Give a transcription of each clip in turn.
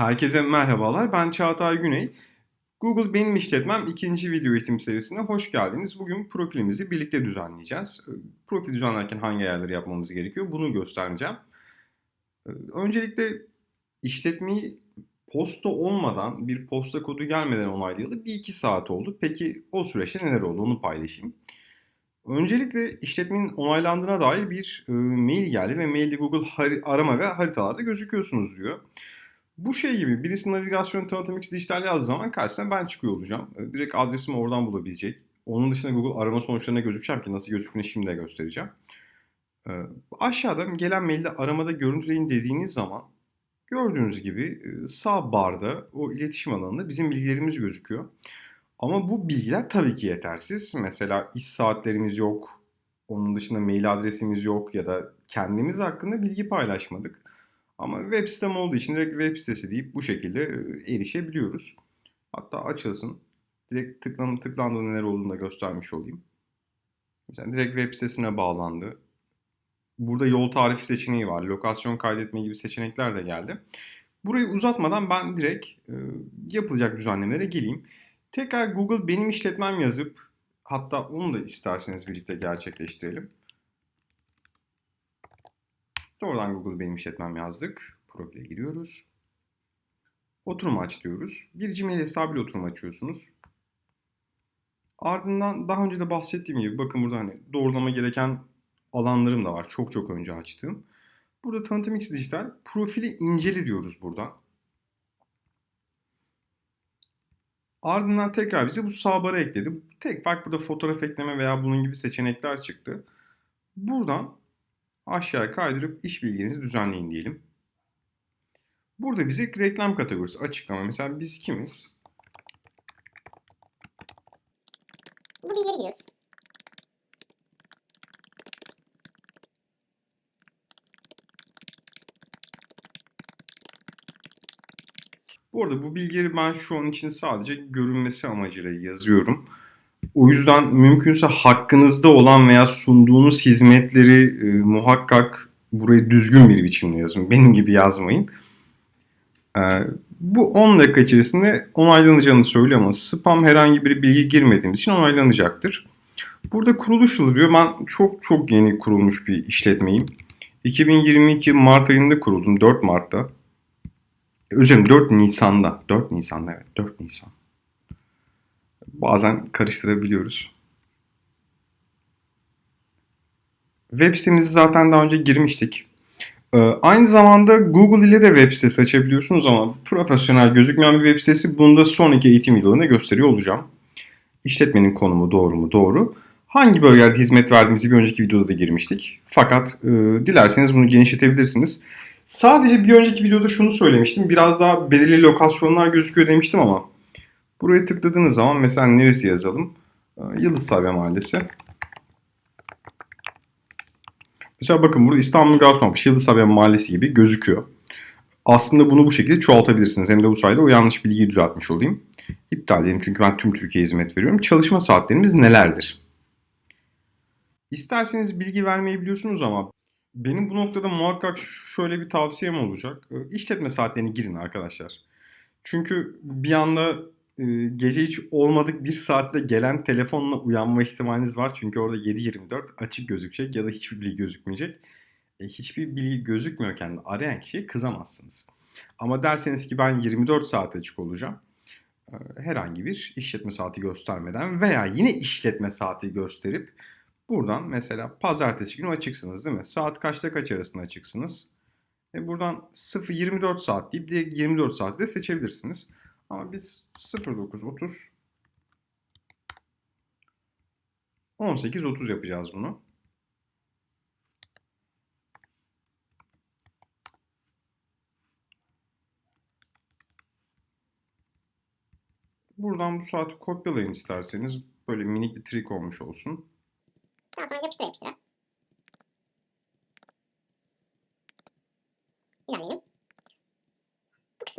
Herkese merhabalar. Ben Çağatay Güney. Google Benim İşletmem ikinci video eğitim serisine hoş geldiniz. Bugün profilimizi birlikte düzenleyeceğiz. Ee, Profil düzenlerken hangi ayarları yapmamız gerekiyor bunu göstereceğim. Ee, Öncelikle işletmeyi posta olmadan, bir posta kodu gelmeden onaylayalı bir iki saat oldu. Peki o süreçte neler oldu onu paylaşayım. Öncelikle işletmenin onaylandığına dair bir e, mail geldi ve mailde Google arama ve haritalarda gözüküyorsunuz diyor. Bu şey gibi birisi navigasyon tanıtım X dijital yazdığı zaman karşısına ben çıkıyor olacağım. E, Direkt adresimi oradan bulabilecek. Onun dışında Google arama sonuçlarına gözükeceğim ki nasıl gözüktüğünü şimdi de göstereceğim. E, Aşağıda gelen mailde aramada görüntüleyin dediğiniz zaman gördüğünüz gibi e, sağ barda o iletişim alanında bizim bilgilerimiz gözüküyor. Ama bu bilgiler tabii ki yetersiz. Mesela iş saatlerimiz yok. Onun dışında mail adresimiz yok ya da kendimiz hakkında bilgi paylaşmadık. Ama web sitem olduğu için direkt web sitesi deyip bu şekilde e, erişebiliyoruz. Hatta açılsın. Direkt tıklan tıklandığında neler olduğunu da göstermiş olayım. Mesela direkt web sitesine bağlandı. Burada yol tarifi seçeneği var. Lokasyon kaydetme gibi seçenekler de geldi. Burayı uzatmadan ben direkt e, yapılacak düzenlemelere geleyim. Tekrar Google benim işletmem yazıp hatta onu da isterseniz birlikte gerçekleştirelim. Doğrudan Google benim işletmem yazdık. Profile giriyoruz. Oturum aç diyoruz. Bir Gmail hesabıyla oturum açıyorsunuz. Ardından daha önce de bahsettiğim gibi bakın burada hani doğrulama gereken alanlarım da var. Çok çok önce açtığım. Burada Tanıtım X Dijital profili incele diyoruz buradan. Ardından tekrar bize bu sağ bara ekledi. Tek fark burada fotoğraf ekleme veya bunun gibi seçenekler çıktı. Buradan aşağıya kaydırıp iş bilginizi düzenleyin diyelim. Burada bize reklam kategorisi açıklama. Mesela biz kimiz? Bu bilgileri giriyoruz. Bu arada bu bilgileri ben şu an için sadece görünmesi amacıyla yazıyorum. O yüzden mümkünse hakkınızda olan veya sunduğunuz hizmetleri e, muhakkak buraya düzgün bir biçimde yazın. Benim gibi yazmayın. E, bu 10 dakika içerisinde onaylanacağını söylüyor ama spam herhangi bir bilgi girmediğimiz için onaylanacaktır. Burada kuruluş yılı diyor. Ben çok çok yeni kurulmuş bir işletmeyim. 2022 Mart ayında kuruldum. 4 Mart'ta. Özür dilerim 4 Nisan'da. 4 Nisan'da evet 4 Nisan. Bazen karıştırabiliyoruz. Web sitemizi zaten daha önce girmiştik. Ee, aynı zamanda Google ile de web sitesi açabiliyorsunuz ama profesyonel gözükmeyen bir web sitesi bunu da sonraki eğitim videolarında gösteriyor olacağım. İşletmenin konumu doğru mu? Doğru. Hangi bölgelerde hizmet verdiğimizi bir önceki videoda da girmiştik. Fakat e, dilerseniz bunu genişletebilirsiniz. Sadece bir önceki videoda şunu söylemiştim. Biraz daha belirli lokasyonlar gözüküyor demiştim ama buraya tıkladığınız zaman mesela neresi yazalım? Ee, Yıldız Sabiha Mahallesi. Mesela bakın burada İstanbul Gaziantep Yıldız Sabiha Mahallesi gibi gözüküyor. Aslında bunu bu şekilde çoğaltabilirsiniz. Hem de bu sayede o yanlış bilgiyi düzeltmiş olayım. İptal edeyim çünkü ben tüm Türkiye'ye hizmet veriyorum. Çalışma saatlerimiz nelerdir? İsterseniz bilgi vermeyi biliyorsunuz ama benim bu noktada muhakkak şöyle bir tavsiyem olacak. Ee, İşletme saatlerini girin arkadaşlar. Çünkü bir anda gece hiç olmadık bir saatte gelen telefonla uyanma ihtimaliniz var. Çünkü orada 7-24 açık gözükecek ya da hiçbir bilgi gözükmeyecek. E, hiçbir bilgi gözükmüyorken de arayan kişiye kızamazsınız. Ama derseniz ki ben 24 saat açık olacağım. e, Herhangi bir işletme saati göstermeden veya yine işletme saati gösterip Buradan mesela pazartesi günü açıksınız değil mi? Saat kaçta kaç arasında açıksınız? E buradan 0-24 saat deyip direkt 24 saati de seçebilirsiniz. Ama biz 09.30 18.30 yapacağız bunu. Buradan bu saati kopyalayın isterseniz. Böyle minik bir trik olmuş olsun. Daha sonra yapıştıra yapıştıra.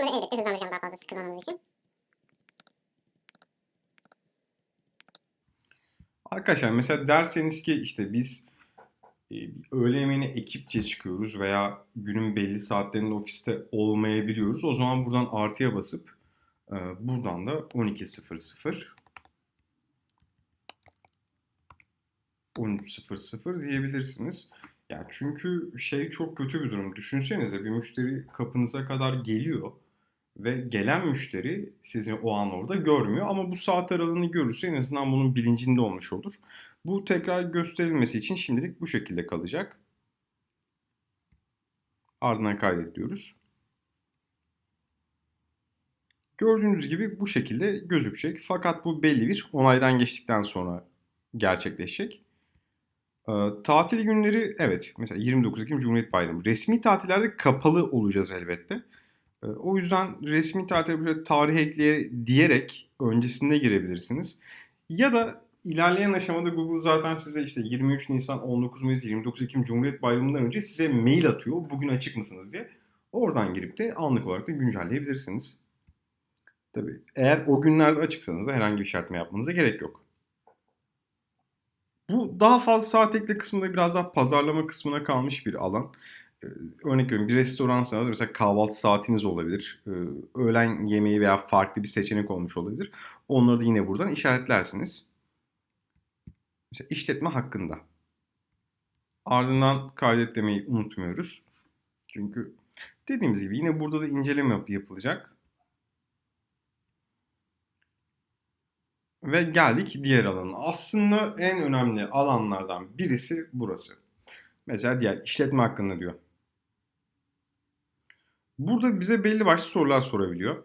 Kısımları elbette hızlandıracağım daha fazla sıkılmamız için. Arkadaşlar mesela derseniz ki işte biz e, öğle yemeğine ekipçe çıkıyoruz veya günün belli saatlerinde ofiste olmayabiliyoruz. O zaman buradan artıya basıp e, buradan da 12.00 13.00 diyebilirsiniz. Ya çünkü şey çok kötü bir durum. Düşünsenize bir müşteri kapınıza kadar geliyor ve gelen müşteri sizi o an orada görmüyor ama bu saat aralığını görürse en azından bunun bilincinde olmuş olur. Bu tekrar gösterilmesi için şimdilik bu şekilde kalacak. Ardından kaydet diyoruz. Gördüğünüz gibi bu şekilde gözükecek. Fakat bu belli bir onaydan geçtikten sonra gerçekleşecek. Ee, tatil günleri evet mesela 29 Ekim Cumhuriyet Bayramı. Resmi tatillerde kapalı olacağız elbette. Ee, o yüzden resmi tatile böyle tarih ekleye diyerek öncesinde girebilirsiniz. Ya da ilerleyen aşamada Google zaten size işte 23 Nisan, 19 Mayıs, 29 Ekim Cumhuriyet Bayramı'ndan önce size mail atıyor. Bugün açık mısınız diye. Oradan girip de anlık olarak da güncelleyebilirsiniz. Tabii eğer o günlerde açıksanız da herhangi bir şartma yapmanıza gerek yok. Bu daha fazla saat ekle kısmında biraz daha pazarlama kısmına kalmış bir alan. Ee, örnek veriyorum bir restoransanız mesela kahvaltı saatiniz olabilir. Ee, öğlen yemeği veya farklı bir seçenek olmuş olabilir. Onları da yine buradan işaretlersiniz. Mesela işletme hakkında. Ardından kaydet demeyi unutmuyoruz. Çünkü dediğimiz gibi yine burada da inceleme yap- yapılacak. Ve geldik diğer alana. Aslında en önemli alanlardan birisi burası. Mesela diğer işletme hakkında diyor. Burada bize belli başlı sorular sorabiliyor.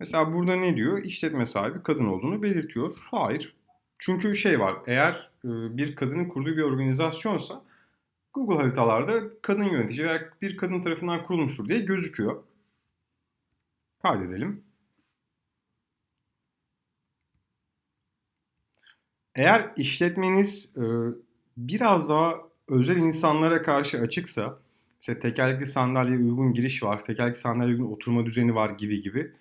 Mesela burada ne diyor? İşletme sahibi kadın olduğunu belirtiyor. Hayır. Çünkü şey var. Eğer e, bir kadının kurduğu bir organizasyonsa Google haritalarda kadın yönetici veya bir kadın tarafından kurulmuştur diye gözüküyor. Kaydedelim. Eğer işletmeniz e, biraz daha özel insanlara karşı açıksa, mesela tekerlekli sandalyeye uygun giriş var, tekerlekli sandalyeye uygun oturma düzeni var gibi gibi.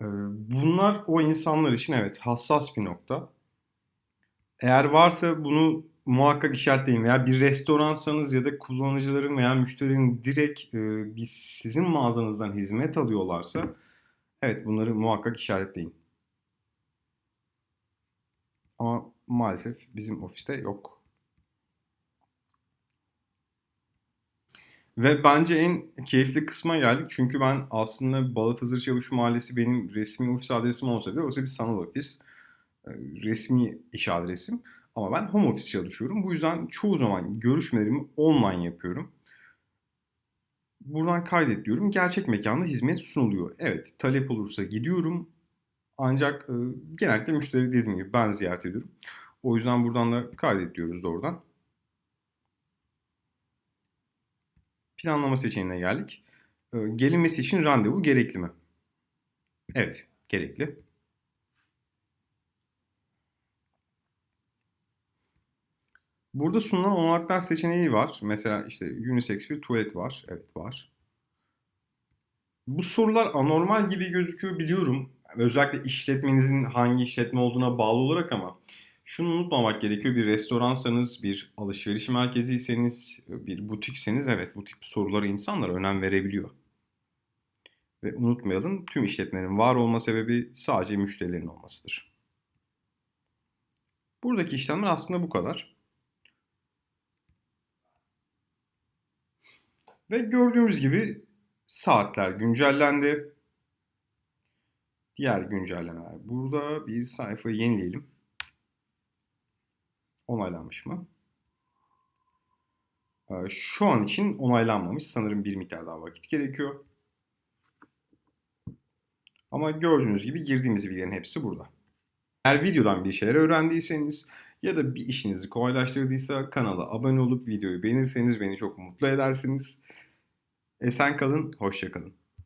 e, bunlar o insanlar için evet hassas bir nokta. Eğer varsa bunu muhakkak işaretleyin veya bir restoransanız ya da kullanıcıların veya müşterinin direkt e, bir sizin mağazanızdan hizmet alıyorlarsa evet bunları muhakkak işaretleyin. Ama maalesef bizim ofiste yok. Ve bence en keyifli kısma geldik. Çünkü ben aslında Balıkesir Çavuş Mahallesi benim resmi ofis adresim olsa bile orası bir sanal ofis. Ee, Resmi iş adresim. Ama ben home office çalışıyorum. Bu yüzden çoğu zaman görüşmelerimi online yapıyorum. Buradan kaydet diyorum. Gerçek mekanda hizmet sunuluyor. Evet, talep olursa gidiyorum. Ancak e, genellikle müşteri dediğim gibi ben ziyaret ediyorum. O yüzden buradan da kaydet diyoruz doğrudan. Planlama seçeneğine geldik. E, gelinmesi için randevu gerekli mi? Evet, gerekli. Burada sunulan olanaklar seçeneği var. Mesela işte unisex bir tuvalet var. Evet var. Bu sorular anormal gibi gözüküyor biliyorum. Özellikle işletmenizin hangi işletme olduğuna bağlı olarak ama şunu unutmamak gerekiyor. Bir restoransanız, bir alışveriş merkeziyseniz, bir butikseniz evet bu tip sorulara insanlar önem verebiliyor. Ve unutmayalım tüm işletmenin var olma sebebi sadece müşterilerin olmasıdır. Buradaki işlemler aslında bu kadar. Ve gördüğümüz gibi saatler güncellendi. Diğer güncellemeler. Burada bir sayfayı yenileyelim. Onaylanmış mı? Ee, Şu an için onaylanmamış. Sanırım bir miktar daha vakit gerekiyor. Ama gördüğünüz gibi girdiğimiz bilgilerin hepsi burada. Eğer videodan bir şeyler öğrendiyseniz ya da bir işinizi kolaylaştırdıysa kanala abone olup videoyu beğenirseniz beni çok mutlu edersiniz. Esen kalın, hoşça kalın.